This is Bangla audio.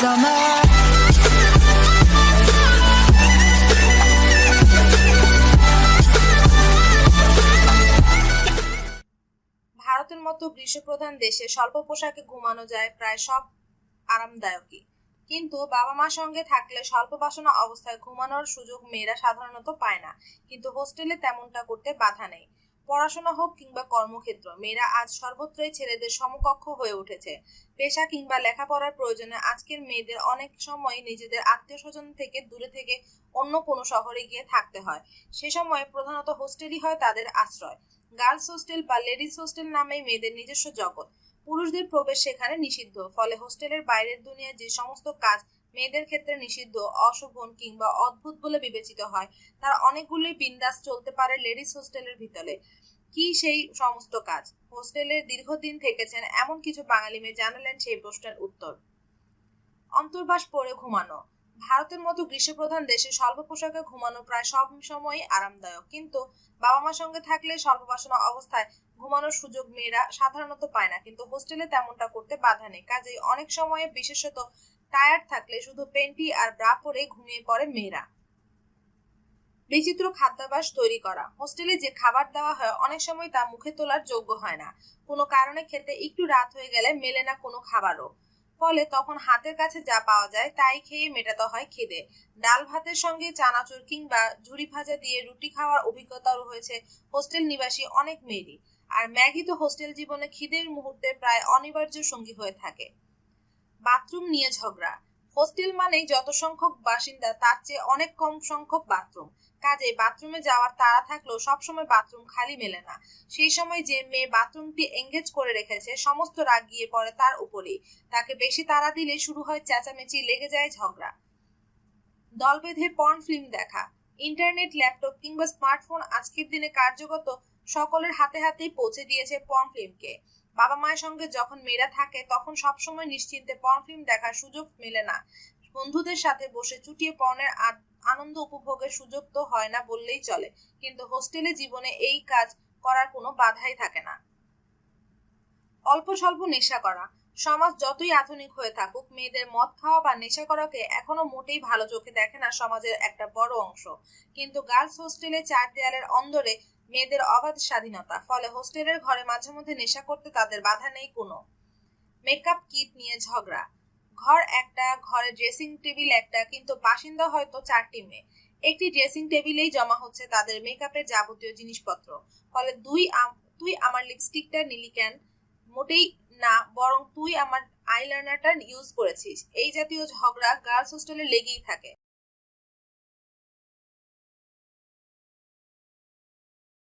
ভারতের মতো গ্রীষ্মপ্রধান দেশে স্বল্প পোশাকে ঘুমানো যায় প্রায় সব আরামদায়কই। কিন্তু বাবা মার সঙ্গে থাকলে স্বল্প বাসনা অবস্থায় ঘুমানোর সুযোগ মেয়েরা সাধারণত পায় না। কিন্তু হোস্টেলে তেমনটা করতে বাধা নেই। পড়াশোনা হোক কিংবা কর্মক্ষেত্র, মেয়েরা আজ সর্বত্রই ছেলেদের সমকক্ষ হয়ে উঠেছে। পেশা কিংবা লেখাপড়ার প্রয়োজনে আজকের মেয়েদের অনেক সময় নিজেদের আত্মীয় স্বজন থেকে দূরে থেকে অন্য কোনো শহরে গিয়ে থাকতে হয়। সে সময় প্রধানত হোস্টেলই হয় তাদের আশ্রয়। গার্লস হোস্টেল বা লেডিস হোস্টেল নামে মেয়েদের নিজস্ব জগৎ। পুরুষদের প্রবেশ সেখানে নিষিদ্ধ। ফলে হোস্টেলের বাইরের দুনিয়ার যে সমস্ত কাজ মেয়েদের ক্ষেত্রে নিষিদ্ধ, অশোভন কিংবা অদ্ভুত বলে বিবেচিত হয়। তার অনেকগুলোই বিন্দাস চলতে পারে লেডিস হোস্টেলের ভিতরে। কি সেই সমস্ত কাজ? হোস্টেলে দীর্ঘদিন থেকেছেন এমন কিছু বাঙালি মেয়ে জানালেন সেই প্রশ্নের উত্তর। অন্তর্বাস পরে ঘুমানো। ভারতের মতো গ্রীষ্মপ্রধান দেশে স্বল্প পোশাকে ঘুমানো প্রায় সব সময়ই আরামদায়ক। কিন্তু বাবা মার সঙ্গে থাকলে স্বল্প বাসনা অবস্থায় ঘুমানোর সুযোগ মেয়েরা সাধারণত পায় না। কিন্তু হোস্টেলে তেমনটা করতে বাধা নেই। কাজেই অনেক সময়ে বিশেষত টায়ার্ড থাকলে শুধু পেন্টি আর ব্রা পরে ঘুমিয়ে পড়ে মেয়েরা। বিচিত্র খাদ্যাভ্যাস তৈরি করা। হোস্টেলে যে খাবার দেওয়া হয়, অনেক সময় তা মুখে তোলার যোগ্য হয় না। কোনো কারণে খেতে একটু রাত হয়ে গেলে মেলে না কোনো খাবারও। ফলে তখন হাতের কাছে যা পাওয়া যায় তাই খেয়ে মেটাতে হয় খিদে। ডাল ভাতের সঙ্গে চানাচুর কিংবা ঝুড়ি ভাজা দিয়ে রুটি খাওয়ার অভিজ্ঞতাও রয়েছে হোস্টেল নিবাসী অনেক মেয়েরই। আর ম্যাগি তো হোস্টেল জীবনে খিদের মুহূর্তে প্রায় অনিবার্য সঙ্গী হয়ে থাকে। বাথরুম নিয়ে ঝগড়া। হোস্টেল মানেই যত সংখ্যক বাসিন্দা, তার চেয়ে অনেক কম সংখ্যক বাথরুম। কাজে বাথরুমে যাওয়ার তাড়া থাকলেও সবসময় বাথরুম খালি মেলে না। সেই সময় যে মেয়ে বাথরুমটি এঙ্গেজ করে রেখেছে, সমস্ত রাগ গিয়ে পড়ে তার উপরেই। তাকে বেশি তাড়া দিলে শুরু হয় চেঁচামেচি, লেগে যায় ঝগড়া। দল বেঁধে পর্ন ফিল্ম দেখা। ইন্টারনেট ল্যাপটপ কিংবা স্মার্টফোন আজকের দিনে কার্যগত সকলের হাতে হাতেই পৌঁছে দিয়েছে পর্ন ফিল্মকে বাবা মায়ের সঙ্গে যখন মেয়েরা থাকে, তখন সবসময় নিশ্চিন্তে পর্ন ফিল্ম দেখার সুযোগ মেলে না। বন্ধুদের সাথে বসে চুটিয়ে পর্নের আনন্দ উপভোগের সুযোগ তো হয় না বললেই চলে, কিন্তু হোস্টেলে জীবনে এই কাজ করার কোনো বাধাই থাকে না। অল্প স্বল্প নেশা করা। সমাজ যতই আধুনিক হয়ে থাকুক, মেয়েদের মদ খাওয়া বা নেশা করাকে এখনও মোটেই ভালো চোখে দেখে না সমাজের একটা বড় অংশ। কিন্তু গার্লস হোস্টেলে চার দেয়ালের অন্দরে মেয়েদের অবাধ স্বাধীনতা, ফলে হোস্টেলের ঘরে মাঝে মধ্যে নেশা করতে তাদের বাধা নেই কোনো। মেকআপ কিট নিয়ে ঝগড়া। ঘর একটা, ঘরে ড্রেসিং টেবিল একটা, কিন্তু বাসিন্দা হয়তো চারটি মেয়ে। একটি ড্রেসিং টেবিলেই জমা হচ্ছে তাদের মেকআপের যাবতীয় জিনিসপত্র। ফলে দুই তুই আমার লিপস্টিকটা নিলি কেন? মোটেই না, বরং তুই আমার আইলাইনারটা ইউজ করেছিস। এই জাতীয় ঝগড়া গার্লস হোস্টেলে লেগেই থাকে।